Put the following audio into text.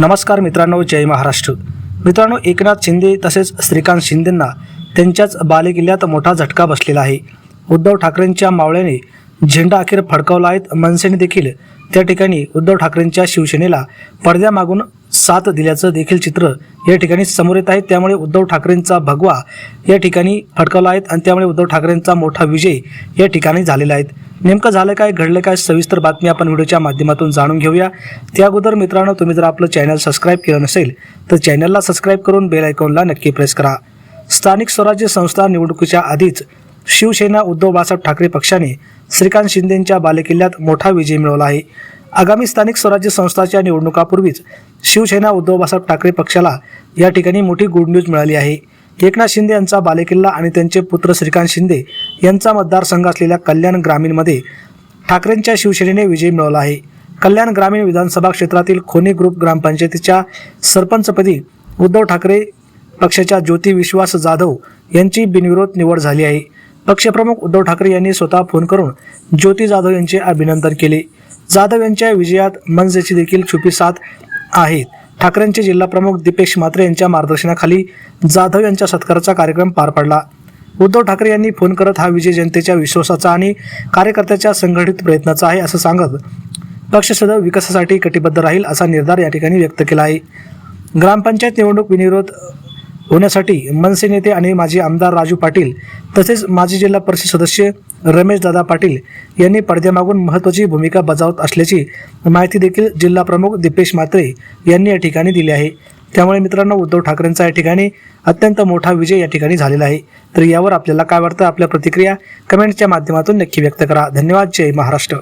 नमस्कार मित्रांनो जय महाराष्ट्र. मित्रांनो एकनाथ शिंदे तसेच श्रीकांत शिंदेंना त्यांच्याच बालेकिल्ल्यात मोठा झटका बसलेला आहे. उद्धव ठाकरेंच्या मावळ्याने झेंडा अखेर फडकावला आहेत. मनसेने देखील त्या ठिकाणी उद्धव ठाकरेंच्या शिवसेनेला पडद्यामागून साथ दिल्याचं देखील चित्र या ठिकाणी समोर येत आहे. त्यामुळे उद्धव ठाकरेंचा भगवा या ठिकाणी फडकावला आहेत आणि त्यामुळे उद्धव ठाकरेंचा मोठा विजय या ठिकाणी झालेला आहे. नेमकं झालं काय घडलं काय सविस्तर बातमी आपण व्हिडिओच्या माध्यमातून जाणून घेऊया. त्या अगोदर मित्रांनो तुम्ही जर आपलं चॅनल सबस्क्राईब केलं नसेल तर चॅनलला सबस्क्राईब करून बेल आयकॉनला नक्की प्रेस करा. स्थानिक स्वराज्य संस्था निवडणुकीच्या आधीच शिवसेना उद्धव बाळासाहेब ठाकरे पक्षाने श्रीकांत शिंदेंच्या बालेकिल्ल्यात मोठा विजय मिळवला आहे. आगामी स्थानिक स्वराज्य संस्थाच्या निवडणुकापूर्वीच शिवसेना उद्धव बाळासाहेब ठाकरे पक्षाला या ठिकाणी मोठी गुड न्यूज मिळाली आहे. एकनाथ शिंदे यांचा बालेकिल्ला आणि त्यांचे पुत्र श्रीकांत शिंदे यांचा मतदारसंघ असलेल्या कल्याण ग्रामीणमध्ये ठाकरेंच्या शिवसेनेने विजय मिळवला आहे. कल्याण ग्रामीण विधानसभा क्षेत्रातील खोनी ग्रुप ग्रामपंचायतीच्या सरपंचपदी उद्धव ठाकरे पक्षाच्या ज्योती विश्वास जाधव यांची बिनविरोध निवड झाली आहे. पक्षप्रमुख उद्धव ठाकरे यांनी स्वतः फोन करून ज्योती जाधव यांचे अभिनंदन केले. जाधव यांच्या विजयात मनसेची देखील छुपी साथ आहेत ठाकरेंचे जिल्हाप्रमुख दीपेश म्हात्रे यांच्या मार्गदर्शनाखाली जाधव यांच्या सत्काराचा कार्यक्रम पार पडला. उद्धव ठाकरे यांनी फोन करत हा विजय जनतेच्या विश्वासाचा आणि कार्यकर्त्याच्या संघटित प्रयत्नाचा आहे असं सांगत पक्ष सदैव विकासासाठी कटिबद्ध राहील असा निर्धार या ठिकाणी व्यक्त केला आहे. ग्रामपंचायत निवडणूक विनिरोध होण्यासाठी मनसे नेते आणि माजी आमदार राजू पाटील तसेच माजी जिल्हा परिषद सदस्य रमेश दादा पाटील यांनी पडद्यामागून महत्त्वाची भूमिका बजावत असल्याची माहिती देखील जिल्हा प्रमुख दीपेश म्हात्रे यांनी या ठिकाणी दिली आहे. त्यामुळे मित्रांनो उद्धव ठाकरेंचा या ठिकाणी अत्यंत मोठा विजय या ठिकाणी झालेला आहे. तर यावर आपल्याला काय वाटतं? आपल्या प्रतिक्रिया कमेंटच्या माध्यमातून नक्की व्यक्त करा. धन्यवाद. जय महाराष्ट्र.